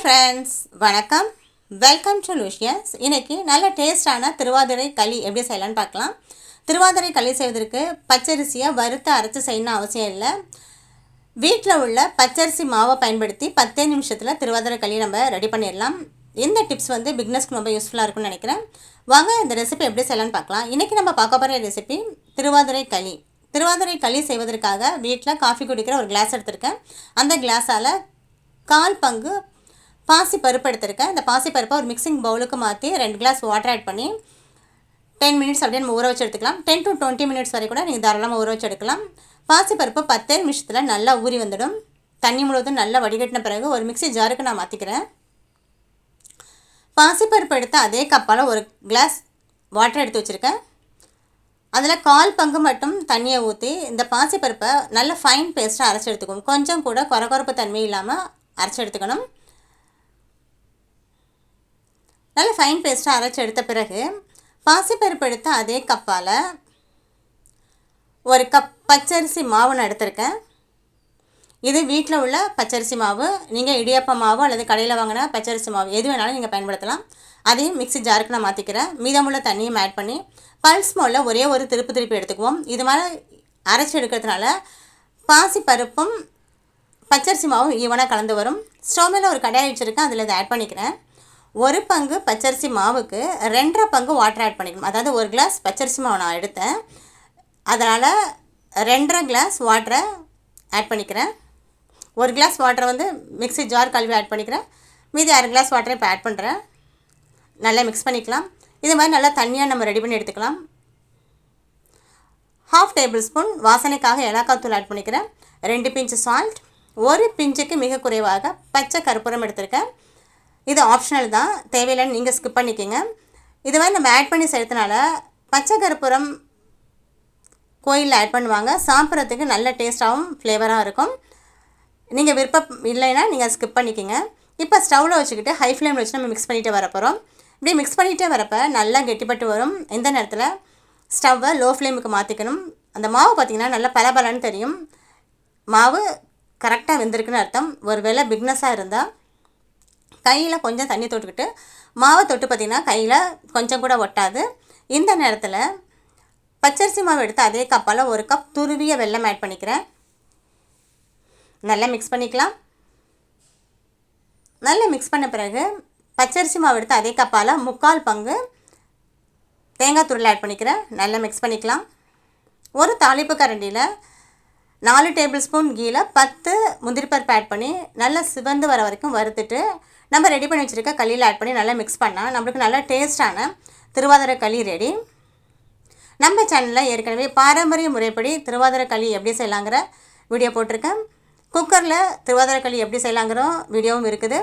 Hi friends வணக்கம். Welcome to Luscious இன்றைக்கி நல்ல டேஸ்டான திருவாதிரை களி எப்படி செய்யலாம்னு பார்க்கலாம். திருவாதிரை களி செய்வதற்கு பச்சரிசியை வறுத்து அரைச்சி செய்யணும் அவசியம் இல்லை. வீட்டில் உள்ள பச்சரிசி மாவை பயன்படுத்தி பத்தே நிமிஷத்தில் திருவாதிரை களி நம்ம ரெடி பண்ணிடலாம். இந்த டிப்ஸ் வந்து பிக்னஸ்க்கு ரொம்ப யூஸ்ஃபுல்லாக இருக்கும்னு நினைக்கிறேன். வாங்க இந்த ரெசிபி எப்படி செய்யலாம்னு பார்க்கலாம். இன்றைக்கி நம்ம பார்க்க போகிற ரெசிபி திருவாதிரை களி. திருவாதிரை களி செய்வதற்காக வீட்டில் காஃபி குடிக்கிற ஒரு கிளாஸ் எடுத்திருக்கேன். அந்த கிளாஸால் கால் பங்கு பாசி பருப்பு எடுத்திருக்கேன் இந்த பாசி பருப்பை ஒரு மிக்சிங் பவுலுக்கு மாற்றி ரெண்டு கிளாஸ் வாட்டர் ஆட் பண்ணி டென் மினிட்ஸ் அப்படியே நம்ம ஊற வச்சு எடுத்துக்கலாம். டென் டு டுவெண்ட்டி மினிட்ஸ் வரை கூட நீங்கள் தாராளமாக ஊற வச்சு எடுக்கலாம். பாசி பருப்பு பத்தே நிமிஷத்தில் நல்லா ஊறி வந்துடும். தண்ணி முழுவதும் நல்லா வடிகட்டின பிறகு ஒரு மிக்சி ஜாருக்கு நான் மாற்றிக்கிறேன் பாசிப்பருப்பு எடுத்து அதே கப்பால் ஒரு கிளாஸ் வாட்டர் எடுத்து வச்சுருக்கேன். அதில் கால் பங்கு மட்டும் தண்ணியை ஊற்றி இந்த பாசிப்பருப்பை நல்ல ஃபைன் பேஸ்ட்டாக அரைச்சி எடுத்துக்கணும். கொஞ்சம் கூட குறகுறப்பு தன்மை இல்லாமல் அரைச்சி எடுத்துக்கணும் நல்ல ஃபைன் பேஸ்ட்டாக அரைச்சி எடுத்த பிறகு பாசிப்பருப்பு எடுத்த அதே கப்பால் ஒரு கப் பச்சரிசி மாவு நான் எடுத்திருக்கேன். இது வீட்டில் உள்ள பச்சரிசி மாவு நீங்கள் இடியப்ப மாவு அல்லது கடையில் வாங்கின பச்சரிசி மாவு எது வேணாலும் நீங்கள் பயன்படுத்தலாம். அதையும் மிக்ஸி ஜாருக்கு நான் மாற்றிக்கிறேன் மீதமுள்ள தண்ணியும் ஆட் பண்ணி பல்ஸ் மோலில் ஒரே ஒரு திருப்பு திருப்பி எடுத்துக்குவோம். இது மாதிரி அரைச்சி எடுக்கிறதுனால பாசி பருப்பும் பச்சரிசி மாவும் ஈவனாக கலந்து வரும். ஸ்டவ் மேலே ஒரு கடாய் வச்சுருக்கேன். அதில் இதை ஆட் பண்ணிக்கிறேன். ஒரு பங்கு பச்சரிசி மாவுக்கு ரெண்டரை பங்கு வாட்டர் ஆட் பண்ணிக்கணும். அதாவது ஒரு கிளாஸ் பச்சரிசி மாவு நான் எடுத்தேன். அதனால் ரெண்டரை கிளாஸ் வாட்டரை ஆட் பண்ணிக்கிறேன். ஒரு கிளாஸ் வாட்டரை வந்து மிக்ஸி ஜார் கழுவி ஆட் பண்ணிக்கிறேன். மீதி அரை கிளாஸ் வாட்டரை இப்போ ஆட் பண்ணுறேன் நல்லா மிக்ஸ் பண்ணிக்கலாம். இது மாதிரி நல்லா தண்ணியாக நம்ம ரெடி பண்ணி எடுத்துக்கலாம். ஹாஃப் டேபிள் ஸ்பூன் வாசனைக்காக ஏலக்காய் தூள் ஆட் பண்ணிக்கிறேன். ரெண்டு பிஞ்சு சால்ட் ஒரு பிஞ்சுக்கு மிக குறைவாக பச்சை கற்பூரம் எடுத்திருக்கேன். இது ஆப்ஷனல் தான். தேவையில்லைன்னு நீங்கள் ஸ்கிப் பண்ணிக்கோங்க. இது மாதிரி நம்ம ஆட் பண்ணி செய்கிறதுனால பச்சை கற்பூரம் கோயிலில் ஆட் பண்ணுவாங்க. சாப்பிட்றதுக்கு நல்ல டேஸ்ட்டாகவும் ஃப்ளேவராக இருக்கும். நீங்கள் விருப்பம் இல்லைன்னா நீங்கள் ஸ்கிப் பண்ணிக்கோங்க. இப்போ ஸ்டவ்வில் வச்சுக்கிட்டு ஹை ஃப்ளேமில் வச்சு நம்ம மிக்ஸ் பண்ணிகிட்டே வரப்போகிறோம் இப்படி மிக்ஸ் பண்ணிகிட்டே வரப்போ நல்லா கெட்டிப்பட்டு வரும். இந்த நேரத்தில்? ஸ்டவ்வை லோ ஃப்ளேமுக்கு மாற்றிக்கணும் அந்த மாவு பார்த்திங்கன்னா நல்லா பலபலன்னு தெரியும். மாவு கரெக்டாக வெந்திருக்குன்னு அர்த்தம். ஒரு வேளை பிக்னஸாக இருந்தால் கையில் கொஞ்சம் தண்ணி தொட்டுக்கிட்டு மாவை தொட்டு பார்த்திங்கன்னா கையில் கொஞ்சம் கூட ஒட்டாது. இந்த நேரத்தில் பச்சரிசி மாவு எடுத்து அதே கப்பால் ஒரு கப் துருவிய வெல்லம் ஆட் பண்ணிக்கிறேன். நல்லா மிக்ஸ் பண்ணிக்கலாம். நல்லா மிக்ஸ் பண்ண பிறகு பச்சரிசி மாவு எடுத்து அதே கப்பால் முக்கால் பங்கு தேங்காய் துருள் ஆட் பண்ணிக்கிறேன். நல்லா மிக்ஸ் பண்ணிக்கலாம். ஒரு தாளிப்பு கரண்டியில் நாலு டேபிள் ஸ்பூன் கீழே பத்து முந்திரி பருப்பு ஆட் பண்ணி நல்லா சிவந்து வர வரைக்கும் வறுத்துட்டு நம்ம ரெடி பண்ணி வச்சுருக்க களியில் ஆட் பண்ணி நல்லா மிக்ஸ் பண்ணால் நம்மளுக்கு நல்லா டேஸ்டான திருவாதிரை களி ரெடி நம்ம சேனலில் ஏற்கனவே பாரம்பரிய முறைப்படி திருவாதிரை களி எப்படி செய்யலாங்கிற வீடியோ போட்டிருக்கேன். குக்கரில் திருவாதிரை களி எப்படி செய்யலாங்கிற வீடியோவும் இருக்குது.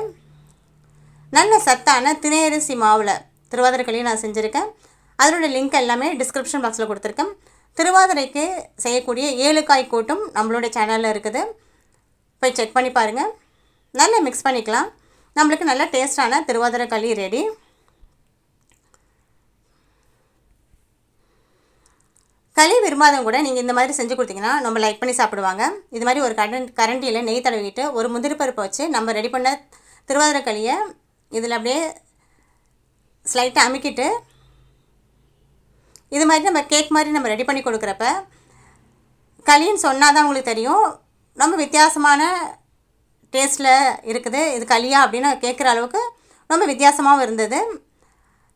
நல்ல சத்தான திணையரிசி மாவில் திருவாதிரை களி நான் செஞ்சுருக்கேன். அதனுடைய லிங்க் எல்லாமே டிஸ்கிரிப்ஷன் பாக்ஸில் கொடுத்துருக்கேன். திருவாதிரைக்கு செய்யக்கூடிய ஏழு காய் கூட்டும் நம்மளுடைய சேனலில் இருக்குது. போய் செக் பண்ணி பாருங்கள் நல்லா மிக்ஸ் பண்ணிக்கலாம். நம்மளுக்கு நல்ல டேஸ்டான திருவாதிரை களி ரெடி களி விரும்பாதவங்க கூட நீங்கள் இந்த மாதிரி செஞ்சு கொடுத்தீங்கன்னா நம்ம லைக் பண்ணி சாப்பிடுவாங்க. இது மாதிரி ஒரு கரண்ட் கரண்டியில் நெய் தடவிட்டு ஒரு முந்திரி பருப்பை வச்சு நம்ம ரெடி பண்ண திருவாதிரை களியை இதில் அப்படியே ஸ்லைட்டாக அமுக்கிட்டு இது மாதிரி நம்ம கேக் மாதிரி நம்ம ரெடி பண்ணி கொடுக்குறப்ப களின்னு சொன்னால் தான் உங்களுக்கு தெரியும். ரொம்ப வித்தியாசமான டேஸ்ட்டில் இருக்குது. இது களியா அப்படின்னு கேட்குற அளவுக்கு ரொம்ப வித்தியாசமாகவும் இருந்தது.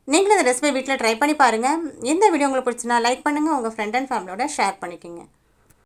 நீங்களும் இந்த ரெசிபி வீட்டில் ட்ரை பண்ணி பாருங்கள் இந்த வீடியோ உங்களுக்கு பிடிச்சினா லைக் பண்ணுங்கள் உங்கள் ஃப்ரெண்ட் அண்ட் ஃபேமிலியோட ஷேர் பண்ணிக்கோங்க.